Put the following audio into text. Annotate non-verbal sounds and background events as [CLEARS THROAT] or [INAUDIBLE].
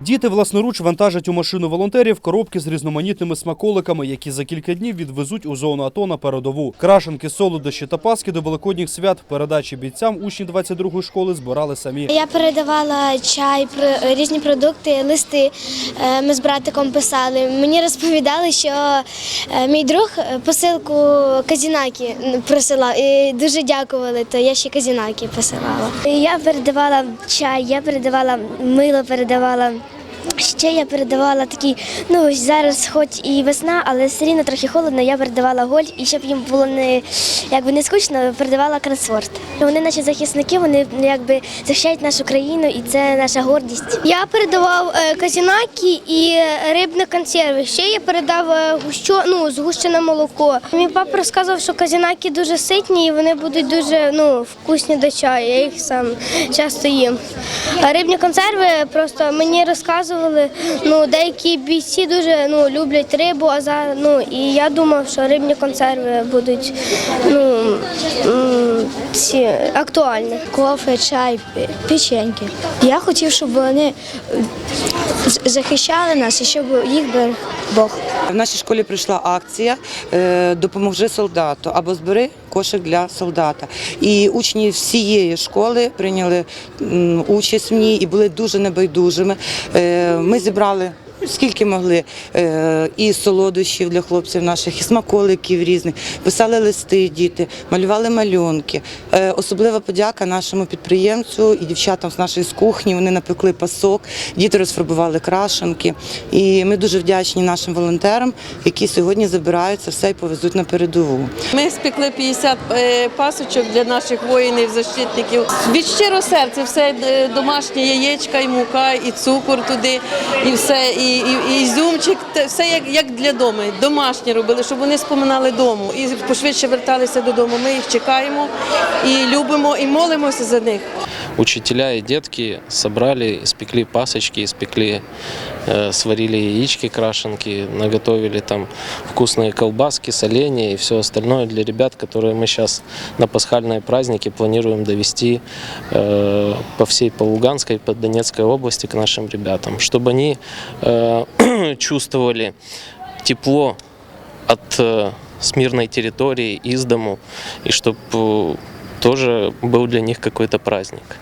Діти власноруч вантажать у машину волонтерів коробки з різноманітними смаколиками, які за кілька днів відвезуть у зону АТО на передову. Крашенки, солодощі та паски до великодніх свят передачі бійцям учні 22-ї школи збирали самі. Я передавала чай, різні продукти, листи. е, Ми з братиком писали. Мені розповідали, що е, мій друг е, посилку казінаки присилав і дуже дякували. То я ще казінаки посилала. Я передавала чай, я передавала мило, передавала. Ще я передавала такі, ну зараз хоч і весна, але все рівно трохи холодно, я передавала голь, і щоб їм було не якби не скучно, передавала кросворд. Вони наші захисники, вони якби захищають нашу країну, і це наша гордість. Я передавав е, казінаки і рибні консерви. Ще я передав е, гущу, ну, згущене молоко. Мій папа розказував, що казінаки дуже ситні і вони будуть дуже ну, вкусні до чаю. Я їх сам часто їм. А рибні консерви просто мені розказували, ну, деякі бійці дуже ну, люблять рибу, а за, ну, і я думав, що рибні консерви будуть ну, ці, актуальні. Кофе, чай, печеньки. Я хотів, щоб вони захищали нас і щоб їх берег Бог. В нашій школі прийшла акція е, Допоможи солдату або збери кошик для солдата. І учні всієї школи прийняли участь в ній і були дуже небайдужими. Е, Ми зібрали. Скільки могли е, і солодощів для хлопців наших, і смаколиків різних, писали листи діти, малювали малюнки. Е, Особлива подяка нашому підприємцю і дівчатам з нашої з кухні. Вони напекли пасок, діти розфарбували крашенки. І ми дуже вдячні нашим волонтерам, які сьогодні забирають це все і повезуть на передову. Ми спекли 50 е, пасочок для наших воїнів, защитників. Від щиро серця все домашні яєчка, і мука, і цукор туди, і все, і, і, і ізюмчик, те- все як, як для дому. Домашні робили, щоб вони споминали дому і пошвидше верталися додому. Ми їх чекаємо і любимо, і молимося за них. Учителя и детки собрали, испекли пасочки, испекли, э, сварили яички, крашенки, наготовили там вкусные колбаски, соленья и все остальное для ребят, которые мы сейчас на пасхальные праздники планируем довести э, по всей по Луганской, по Донецкой области к нашим ребятам, чтобы они э, [CLEARS THROAT] чувствовали тепло от э, с мирной территории, из дому, и чтобы тоже был для них какой-то праздник.